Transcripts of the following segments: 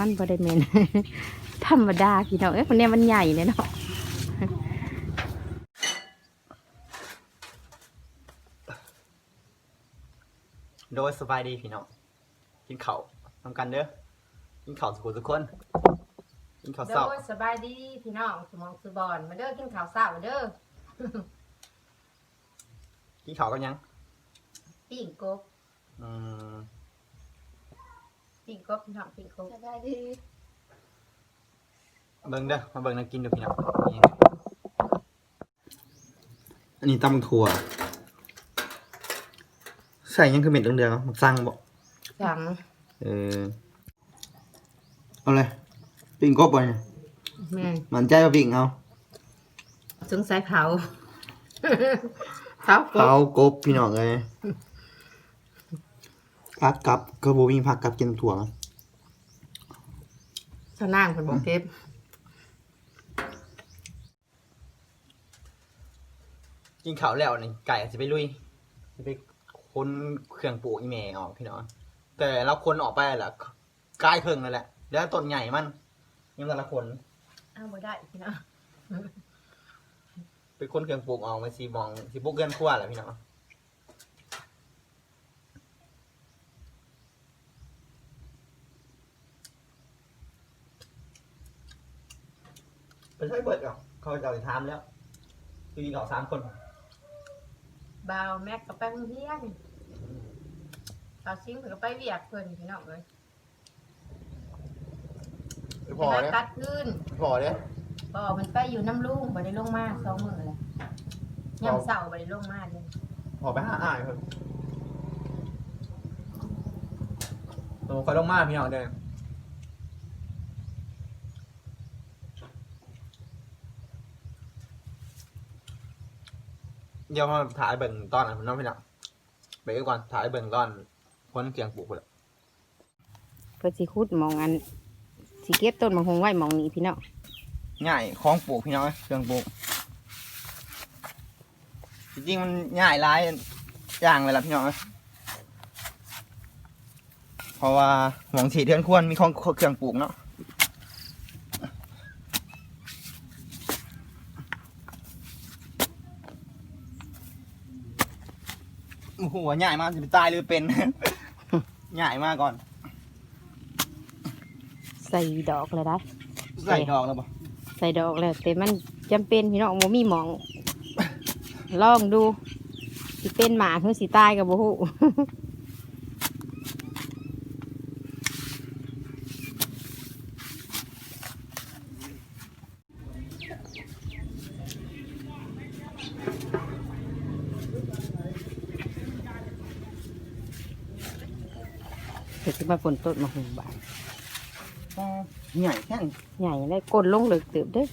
มันบ่ได้แม่นธรรมดาพี่น้องเอ้ยคนเนี้ยมันใหญ่เลยเนาะโดยสบายดีพี่น้องกินข้าวทำกันเด้อกินข้าวสุขทุกคนกินข้าวโดเช้ายสบายดีพี่น้องสมองสุบอนมาเด้อกินข้าวเช้าเด้อกินข้าวกันยังปิ้งกบอืม ปิ้งกบพี่น้องปิ้งกบสบายดีเบิ่งเด้อมาเบิ่งนักกินเด้อพี่น้องนี่อันนี้ตำถั่ว ใส่ยังคือเม็ดเดืองๆมันสั่งบ่สั่งเออเอาเลยปิ้งกบไปเนี่ยแม่นมันใจว่าปิ้งเอาสงสัยเผาเผากเผาบกบพี่น้องเลย พักกับก็บ่มีพักกับกินถั่วมั้ยสนางเพิ่นบอกเก็บกินข้าวแล้วนี่ไก่จะไปลุยจะไปค้นเครื่องปลูกอีเมออกพี่น้องแต่เราคนออกไปแหละกลายเครื่องนั่นแหละแล้วต้นใหญ่มันยังแต่ละคนอ้าวบ่ได้พี่น้องไปค้นเครื่องปลูกออกมาสีมองสีปลูกเกินขั้วแหละพี่น้อง ไปใช้เบิดก่อนเขาจะเอาไปทำแล้วคือกินข้าวสามคนบ่าวแม็กก็ไปโรงเรียนตาซิงเพิ่นก็ไปเวียกเพิ่นพี่น้องเอ้ยพอไปเนี่ยตัดคืนพอเนี่ยบ่มันไปอยู่น้ำลุงบ่ได้ลงมาสองมื้อเลยยามเช้าบ่ได้ลงมาเลยพอไปหาอ้ายเพิ่นตัวคอยลงมาพี่น้องเด้อ เดี๋ยวมาถ่ายเบิ่งตอนนั้นน้องพี่น้องเบรกก่อนถ่ายเบิ่งตอนคนเกียงปลูกพุ่นแหละเพื่อสิขุดหมองอันสิเก็บต้นมะฮงไว้หมองนี้พี่น้องง่ายคล้องปลูกพี่น้องเอ้ยเครื่องปลูกจริงๆมันง่ายหลายอย่างเลยล่ะพี่น้องเอ้ยเพราะว่าหมองฉีดเทือนควรมีของเครื่องปลูกเนาะ โอ้โหใหญ่มากจะไปตายหรือเป็น ใหญ่มากก่อน ใส่ดอกเลยได้ใส่ดอกแล้วปะใส่ดอกแล้วแต่มันจำเป็นพี่น้องบ่มีหมอง ลองดูสิเป็นหมาคือสิตายกับบ่ฮู้ เดี๋ยวสิมาฝนต้นมะฮงบานใหญ่แค่นใหญ่ได้กลนลงเหลึกเติบเด้อ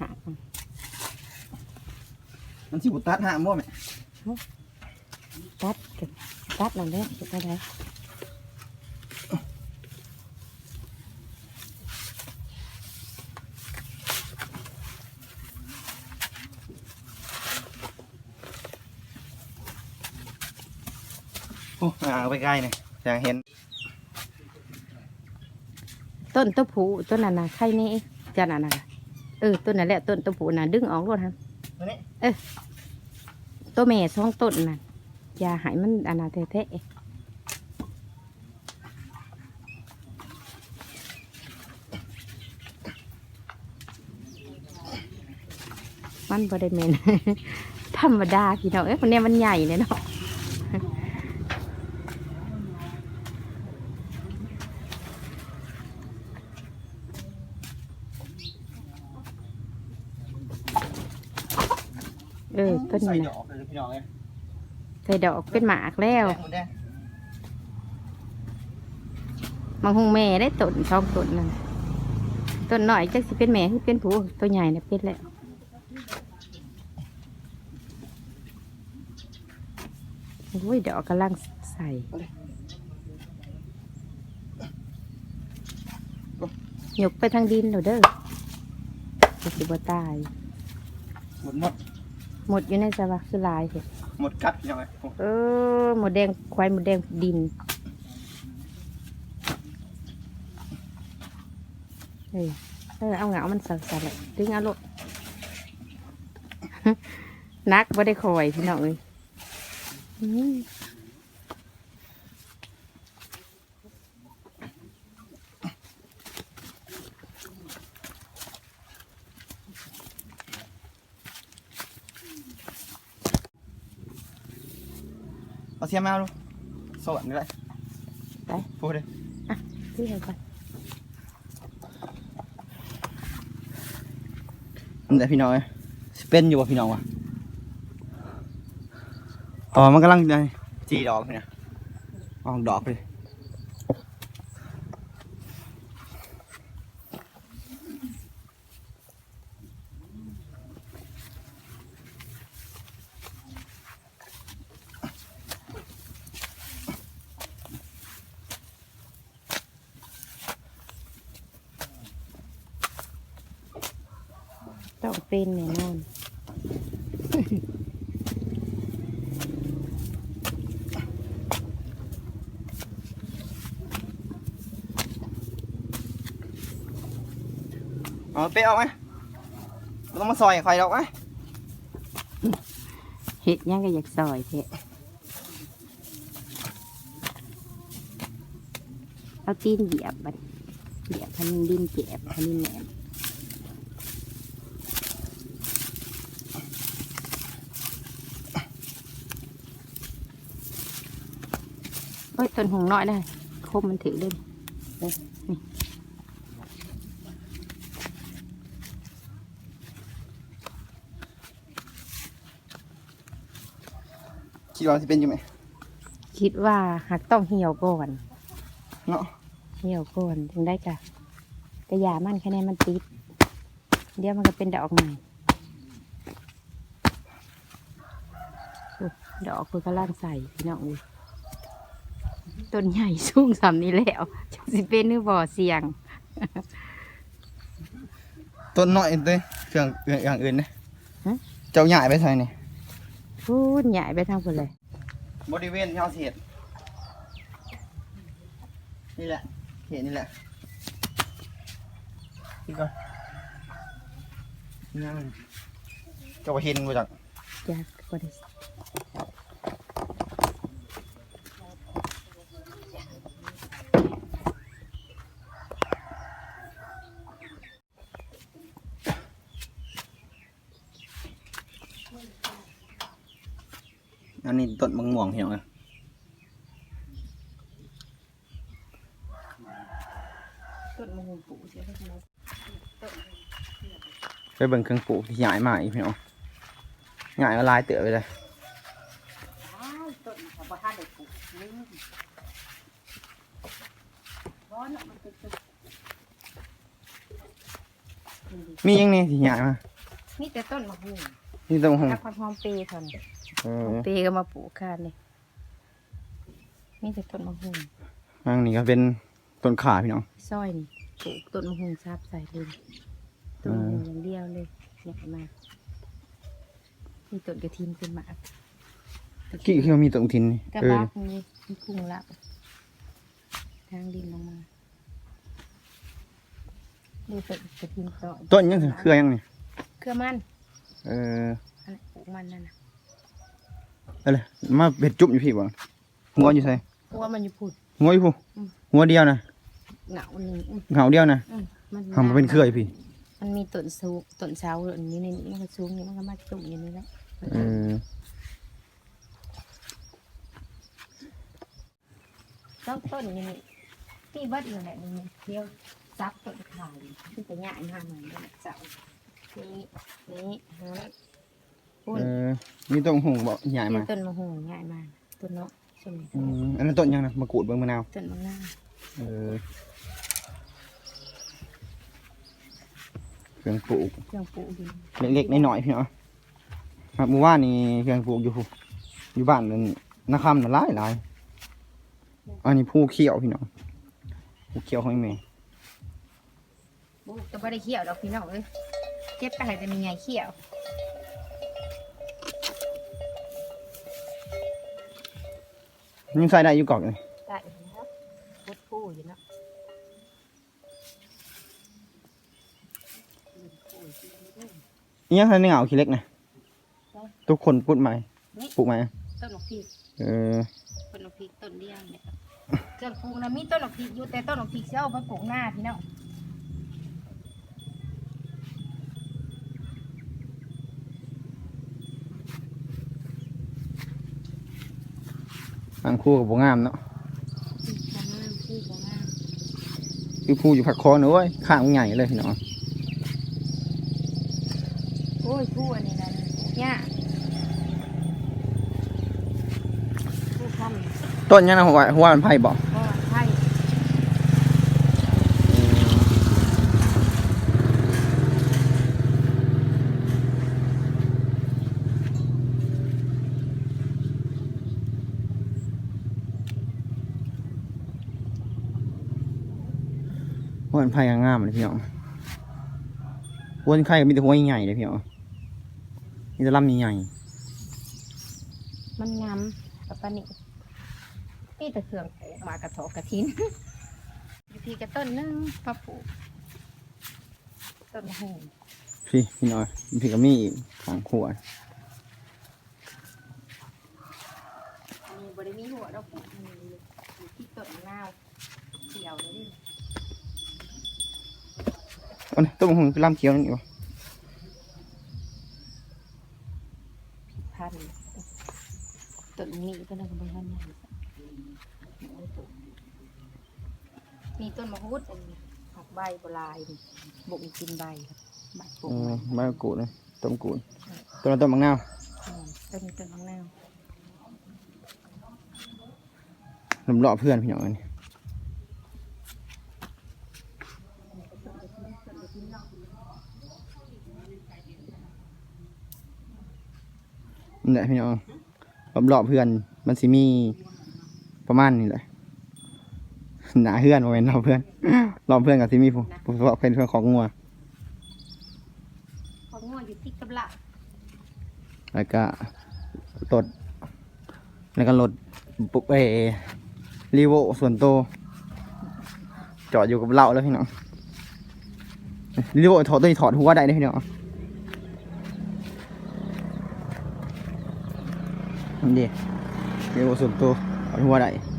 หากันมันสิบุตัดหางบ่แม่ตัดกันตัดนั่นแหละเฮ็ดได้ไดโอ้ห่างไปใกล้เนี่ยอยากเห็น ต้นตะผูต้นนั้นน่ะใครนี่จันน่ะนะเออต้นนั่นแหละต้นตะผูน่ะดึงออกรถฮะตัวนี้ตัวแม่สองต้นน่ะอย่าให้มันอันน่ะแท้ๆมันบ่ได้แม่นธรรมดาพี่น้องเอ้ยคนเนี้ยมันใหญ่เลยเนาะ เออต้น ใส่นี้ดนะอกเลยพี่น้องเลยใส่ดอกเป็นหมากแล้ว แดงหมดแดงบางหงแม่ได้ต้นสองต้นนั่นต้นหน่อยจักสิเป็นแม่คือเป็นผู้ตัวใหญ่เนี่ยเป็นแล้วโอ้ยดอกกำลังใส่ยกไปทางดินเดี๋ยวเด้อจะสิบ่ตายหมดหมด หมดอยู่ในสวะคือลายเถอะหมดกัดพี่น้องเลยโอ้เออหมดแดงควายหมดแดงดินเออเออเอาเหงามันสั่นๆเลยดึงเอาลูกนักบ่ได้คอยพี่น้องเอ้ยอืมเอาเสียมมาลูกสวัสดีเลย ไปพูดเลยพี่ให้ก่อนมันแต่พี่น้องเอ้ยสิเป็นอยู่บ่พี่น้อง วะอ๋อมันกำลังจะจีดอกเนี่ยออกดอกเลยต้องเป็นแน่นอนเอาเป๊ะออกไหมไม่ต้องมาซอยใครดอกไหมเห็ดหยังก็อยากซอยเทะเอาตีนเหยียบบัดเหยียบพันดินเจ็บพันดินแหนมโอ้ย ต้นหงน้อยได้คมมันถือเลยคิดว่าสิเป็นอยู่ไหมคิดว่าหักต้องเหี่ยวก่อน เนาะเหี่ยวก่อนถึงได้กะกระยามันแค่นี้มันติด เดี๋ยวมันก็เป็นดอกใหม่อุ๊ยดอกคือกระล่างใส่พี่น้องเลย ต้นใหญ่สูงสำนี้แล้วจักสิเป็นหรือบ่อเสียง ต้นน้อยเต้เครื่องอย่างอื่นเนี่ยฮะ เจ้าใหญ่ไปใส่นี่พูดใหญ่ไปทางคนเลย บริเวณที่เขาเสียดนี่แหละเห็นนี่แหละนี่ก่อนนี่มันเจ้าเห็นมาจากจากบริษัท อันนี้ต้นมะม่วงเห็นไหม ต้นมะม่วงปูใช่ไหมไปเบิ่งเครื่องปลูกที่ใหญ่มากอีกพี่น้องใหญ่ละลายเต๋อไปเลยต้นของพ่อท่านเด็กปลูกลืมร้อนอะมันเป็นต้นมียังนี่ที่ใหญ่มานี่แต่ต้นมะม่วงนี่ต้นหงถ้าความหอมเปรย์เท่านั้นเอหออมเปรย์ก็มาปลูกคานเลยนี่แต่ต้นมะม่วงอันนี้ก็เป็น ต้นขาพี่น้อง ซอยนี่ปลูกต้นมะม่วงซับใส่เลยต้นมะม่วงอย่างเดียวเลยใหญ่มากมีต้นกระถินเป็นหมากกี่คือมีต้นทินนี่กระเออบักนี่มีพุ่งละทางดินลงมาดูต้นกระถินต่อต้นยังเครือยังนี่เครือมันเอออันนั้นปลูกมันนั่นนะอะไรมาเบ็ดจุ่มอยู่พี่บ่หัวอยู่ใส่เพราะว่ามันอยู่พุดหัวอยู่ผู้อืมหัวเดียวนะ เหงาหนึ่งอืมเหงาเดียวนะอืมมันทำมาเป็นเครืออยู่พี่ มันมีต้นสูงต้นเสาอันนี้ในนี้มันก็สูงนี่มันก็มาจุ่มอย่างนี้แหละเออต้องต้นอย่างนี้ที่เบัดอยู่แหละนี่เที่ยวซับต้นขายที่จะง่ายมากมันเนี่ยเสานี้นี้ฮะพุ่นเออมีต้นหงบ่ใหญ่มานี่ต้นมะฮงง่ายมากต้นเนาะสมัยอืมอันนั้นต้นยังนะมะกรูดเบิ่งมะนาวต้นมะนาว เออเครื่องปลูกเครื่องปลูกดินเล็กๆน้อยๆพี่เนาะครับเมื่อวานนี่เครื่องปลูกอยู่ผู้อยู่บ้านนั่นนาคำน่ะหลายหลายอันนี้ผู้เขียวพี่น้องผู้เขียวของแม่ปลูกแต่ไม่ได้เขี่ยวดอกพี่น้องเอ้ยเก็บไปให้แต่มีไงเขี่ยวยังใส่ได้อยู่กรอกเลยได้นะ คู่อยู่นะนี่ยังทันได้เหงาขี้เล็กนะทุกคนปลูกไหมปลูกไหมต้นหนกพิกเออต้นหนกพิกต้นเลี้ยงเนี่ยเครื่องปลูกนะมีต้นหนกพิกอยู่แต่ต้นหนกพิกเชียเอาไปปลูกหน้าพี่เนาะงอังคู่กับโงงามเนาะ คือผู้อยู่ผักคอเนอะเว้ยข้างมันใหญ่เลยพี่น้องโอ้ยผู้อันนี้นั่นเนี่ยผู้ทำต้นยังนะหัวหัวมันไผ่บอก ก็ใช่ หัว มันไผ่งามเลยพี่น้องหัวมันไข่ก็มีแต่หัวใหญ่ๆเลยพี่น้องมีแต่ลำใหญ่มันงามกับปานนี่นี่แต่เครื่องปลูกมากระถอกกระทินอยู่พี่กระต้นหนึงพระปลูกต้นหูๆพี่พี่น้อยพี่ก็มีอีกสองขวดอันนี้บริมีหัวเราปลูกมันอยู่ที่ต้นมะนาวเขียวเลยดิ อันนี้ต้นมะฮุงคือลำเขียวนี่วะพันธุ์ต้นนี้ก็ได้กับบางท่านมีต้นมะฮุดอันนี้ผักใบโบราณบุกกินใบใบปลูเอกใบกรูดเลยต้นกรูดต้นต้นมะนาวต้นต้นมะนาวลมเลาะเพื่อนพี่น้องอัน นี้นี่แหละพี่น้องลมเลาะเพื่อนมันสิมีประมาณนี้แหละหนาเพื่อนโมเมนเราเพื่อนรอเพื่อนกับสิมีผู้ผู้ผู้เป็นเพื่อนของงัวพอง่วงอยู่ที่กระบะแล้วก็รถแล้วก็รถปุ๊บเอรีโวส่วนตัวจอดอยู่กับเราแล้วพี่น้องรีโวถอดตัวนี้ถอดหัวได้เลยพี่น้อง นี่ดิรีโวส่วนตัวถอดหัวได้